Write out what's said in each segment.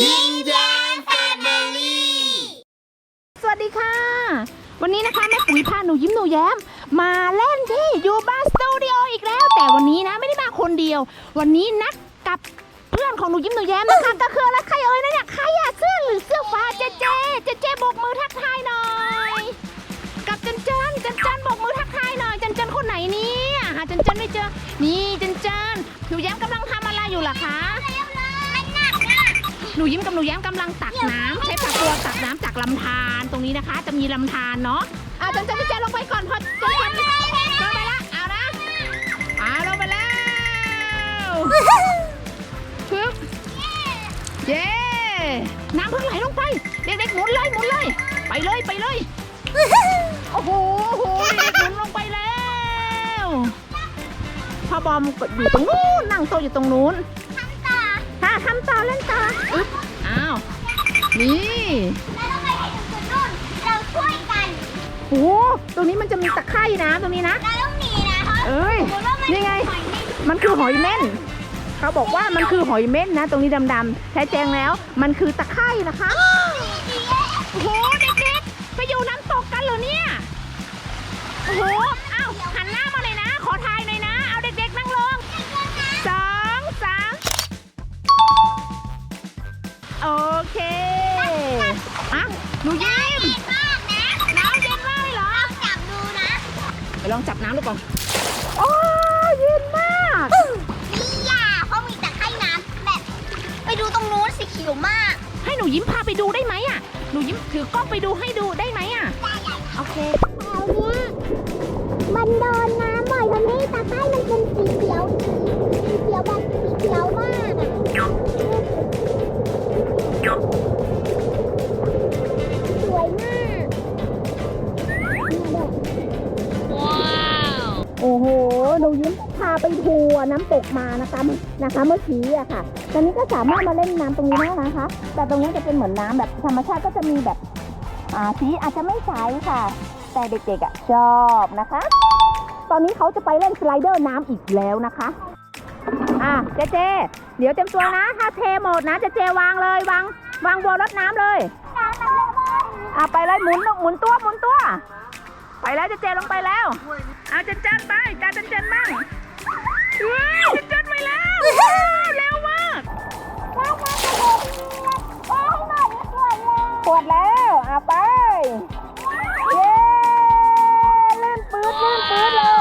ยิ้มแย้มแฟมิลี่ สวัสดีค่ะ วันนี้นะคะแม่ปุ๋ยพาหนูยิ้มหนูแย้ม มาเล่นที่ยูบาสตูดิโออีกแล้ว แต่วันนี้นะไม่ได้มาคนเดียว วันนี้นัดกับเพื่อนของหนูยิ้มหนูแย้มนะคะก็คืออะไรใครเอ่ยนะเนี่ยใครอะเสื้อหรือเสื้อฟ้าเจเจเจเจโบกมือทักทายหน่อย กับจันจันจันจันโบกมือทักทายหน่อยจันจันคนไหนเนี่ยหาจันจันไม่เจอ นี่จันจันหนูแย้มกำลังทำอะไรอยู่ล่ะคะ หนูยิ้มกับหนูแย้มกำลังตักน้ำใช้ฝักบัวตักน้ำจากลำธารตรงนี้นะคะ จะมีลำธารเนาะอะจันจันจันจันลงไปก่อนพอจันจันลงไปละเอานะอ่าลงไปแล้วปึ๊บเย้น้ำเพิ่งไหลลงไป เด็กๆหมุนเลยหมุนเลย ไปเลยไปเลยโอ้โหโอ้โหเด็กๆหมุนลงไปแล้วพ่อบอมก็อยู่ตรงนู้นนั่งโต๊ะอยู่ตรงนู้น ค่ะทำต่อเล่นต่ออึ๊บอ้าว นี่เราช่วยกัน โอ้ตรงนี้มันจะมีตะไคร่นะตรงนี้นะ เราต้องหนีนะเพราะเอ้ย สมมติว่ามันนี่ไงปล่อยให้มันคือหอยเม่น เขาบอกว่ามันคือหอยเม่นนะ ตรงนี้ดำๆแท้แจงแล้ว มันคือตะไคร่นะคะโอ้โหเด็กๆ ไปอยู่น้ำตกกันเหรอเนี่ย โอ้โหเอ้าหันหน้า ไปลองจับน้ำดูก่อนโอ้เย็นมากนี่ยาเขามีแต่ให้น้ำแบบ ไปดูตรงนู้นสีเขียวมาก ให้หนูยิ้มพาไปดูได้ไหมอะ หนูยิ้มถือกล้องไปดูให้ดูได้ไหมอะโอเคแถวเนี้ยมันโดนน้ำบ่อยทำให้ตาไคร้มันเป็น ไปทัวร์น้ำตกมานะคะนะคะเมื่อกี้อะค่ะ ตอนนี้ก็สามารถมาเล่นน้ำตรงนี้ได้นะคะ แต่ตรงนี้จะเป็นเหมือนน้ำแบบธรรมชาติก็จะมีแบบอ่าสีอาจจะไม่ใสค่ะ แต่เด็กๆอะชอบนะคะ ตอนนี้เขาจะไปเล่นสไลเดอร์น้ำอีกแล้วนะคะอะเจเจ เดี๋ยวเต็มตัวนะถ้าเทหมดนะเจเจวางเลยวางวางบัวรดน้ำเลยอะไปเลยหมุนหมุนตัวหมุนตัว ไปแล้วเจเจลงไปแล้ว เอาเจนเจนไปจานเจนเจนบ้าง ว้าวเจนจนไปแล้วว้าวเร็วมากปวดแล้วอะไป เย้เล่นปื๊ดเล่นปื๊ดเลย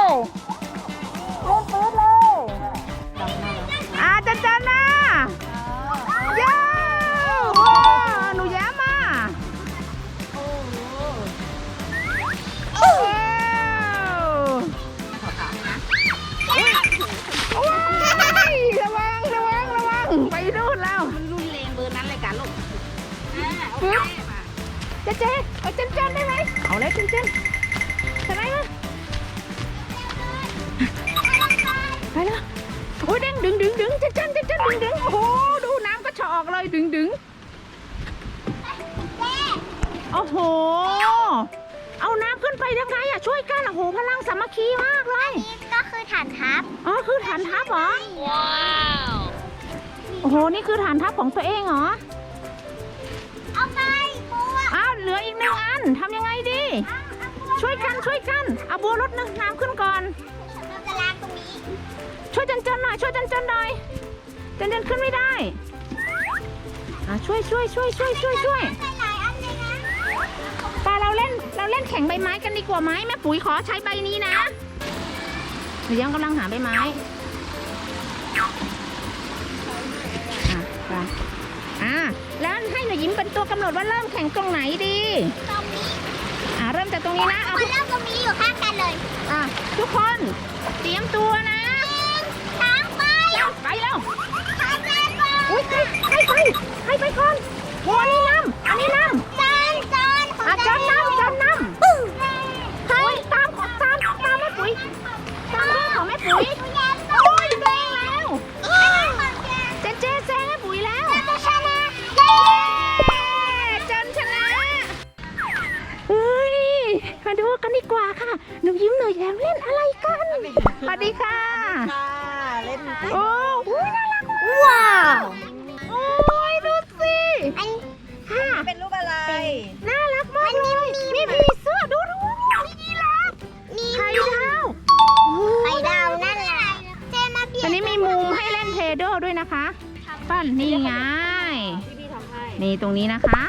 เจ๊เจ๊เอาเจนเจนได้ไหมเอาเลยเจนเจนทำไมมาไปแล้วโอ้ยเด้งดึงดึงดึงเจนเจนเจนเจนดึงดึงโอ้โหดูน้ำก็ฉออกเลยดึงดึงโอ้โห เอาน้ำขึ้นไปยังไงอะช่วยกันโอ้โหพลังสามัคคีมากเลยนี่ก็คือฐานทัพอ๋อคือฐานทัพเหรอว้าวโอ้โหนี่คือฐานทัพของตัวเองเหรอ เหลืออีกหนึ่งอันทำยังไงดี ช่วยกันช่วยกันเอาบัวรดน้ำน้ำขึ้นก่อน เราจะล้างตรงนี้ช่วยจันจันหน่อยช่วยจันจันหน่อยจันจันขึ้นไม่ได้อะช่วยช่วยช่วยช่วยช่วยช่วยใส่หลายอันเลยนะตาเราเล่นเราเล่นแข่งใบไม้กันดีกว่าไหมแม่ปุ๋ยขอใช้ใบนี้นะหนูยังกำลังหาใบไม้อะไปอะ แล้วให้หนูยิ้มเป็นตัวกำหนดว่าเริ่มแข่งตรงไหนดีตรงนี้อะเริ่มจากตรงนี้นะเอามาเริ่มตรงนี้อยู่ข้างกันเลยอะทุกคนเตรียมตัวนะทางไปไปแล้วทางแรกก่อนอุ้ยให้ให้ไปให้ไปก่อนโอ้อันนี้นำอันนี้นำาดูกันดีกว่าค่ะ หนูยิ้มหน่อยแล้วเล่นอะไรกัน สวัสดีค่ะ ค่ะเล่นโอ้โหน่ารักมากว้าว โอ้ยดูสิค่ะ เป็นรูปอะไร น่ารักมากเลยนี่ผีเสื้อดูดูนี่ยีราฟไข่ดาวไข่ดาวนั่นแหละเจมาเปลี่ยนตอนนี้มีมุมให้เล่นเทโดด้วยนะคะ ปั้นนี่ไงนี่ตรงนี้นะคะ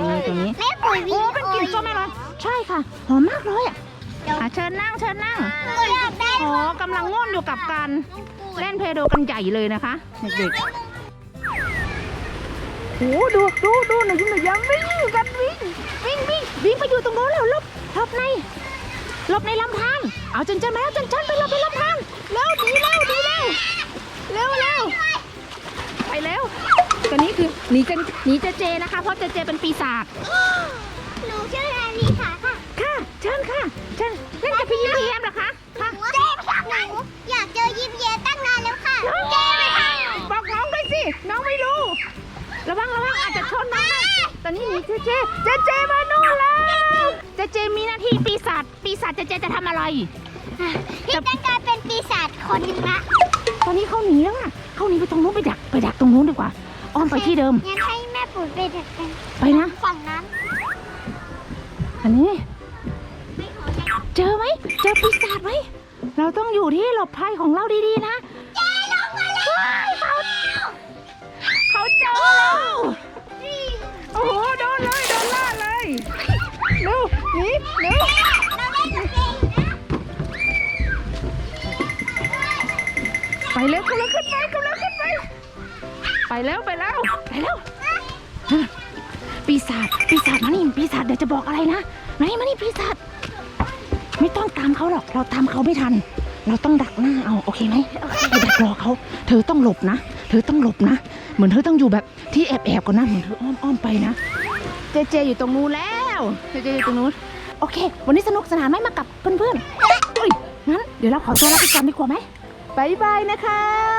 นี่ตรงนี้ แม่ปุ๋ยวีโอ้เป็นกลิ่นส้มแม่เลยใช่ค่ะ หอมมากเลยอะอะเชิญนั่งเชิญนั่งอยากได้อ๋อกำลังง่วนอยู่กับการเล่นเพลโดกันใหญ่เลยนะคะเด็กๆโอ้ดูดูดูหนูยิ้มหนูย้ำวิ่งกันวิ่งวิ่งวิ่งวิ่งไปอยู่ตรงโน้นแล้วหลบหลบในหลบในลำธารเอาจนจันมาแล้วจนจันไปหลบในลำธารเร็วดีเร็วดีเร็วเร็วเร็วไปเร็วตอนนี้คือ หนีเจนหนีเจเจนะคะ เพราะเจเจเป็นปีศาจหนูชื่อแอนนี่ค่ะค่ะค่ะเชิญค่ะเชิญเล่นกับพี่ยิ้มพี่แย้มเหรอคะค่ะเจ๊ค่ะหนูอยากเจอยิ้มเย้ตั้งนานแล้วค่ะเจ๊ไหมคะบอกน้องด้วยสิน้องไม่รู้ ระวังระวังอาจจะชนน้องได้ตอนนี้หนีเจเจเจเจมานู่นแล้วเจเจมีหน้าที่ปีศาจปีศาจเจเจจะทำอะไรพี่ต้องกลายเป็นปีศาจคนหนึงละตอนนี้เขาหนีแล้วอะเขาหนีไปตรงนู้นไปดักไปดักตรงนู้นดีกว่า อ้อมไปที่เดิม งั้นให้แม่ปุ๋ยไปเด็กกันไปนะ ฝั่งนั้นอันนี้ ไม่ขอจะเจอไหมเจอปีศาจไหมเราต้องอยู่ที่หลบภัยของเราดีๆนะเจ๊ลงมาแล้วเขาเจอแล้วโอ้โหโดนเลยโดนล่าเลยเร็วหนีเร็วเราเล่นกับเจ๊นะไปเร็วกำลังขึ้นไปกำลังขึ้นไป ไปแล้วไปแล้วไปแล้วปีศาจปีศาจมานี่ปีศาจเดี๋ยวจะบอกอะไรนะมานี่มานี่ปีศาจไม่ต้องตามเขาหรอกเราตามเขาไม่ทัน เราต้องดักหน้าเอาโอเคไหมไปดักรอเขาเธอต้องหลบนะเธอต้องหลบนะ เหมือนเธอต้องอยู่แบบที่แอบแอบก่อนนะเหมือนเธออ้อมอ้อมไปนะ เจเจอยู่ตรงนู้นแล้วเจเจอยู่ตรงนู้นโอเค วันนี้สนุกสนานไหมมากับเพื่อนๆงั้นเดี๋ยวเราขอตัวลาไปก่อนดีกว่าไหมบายบายนะคะ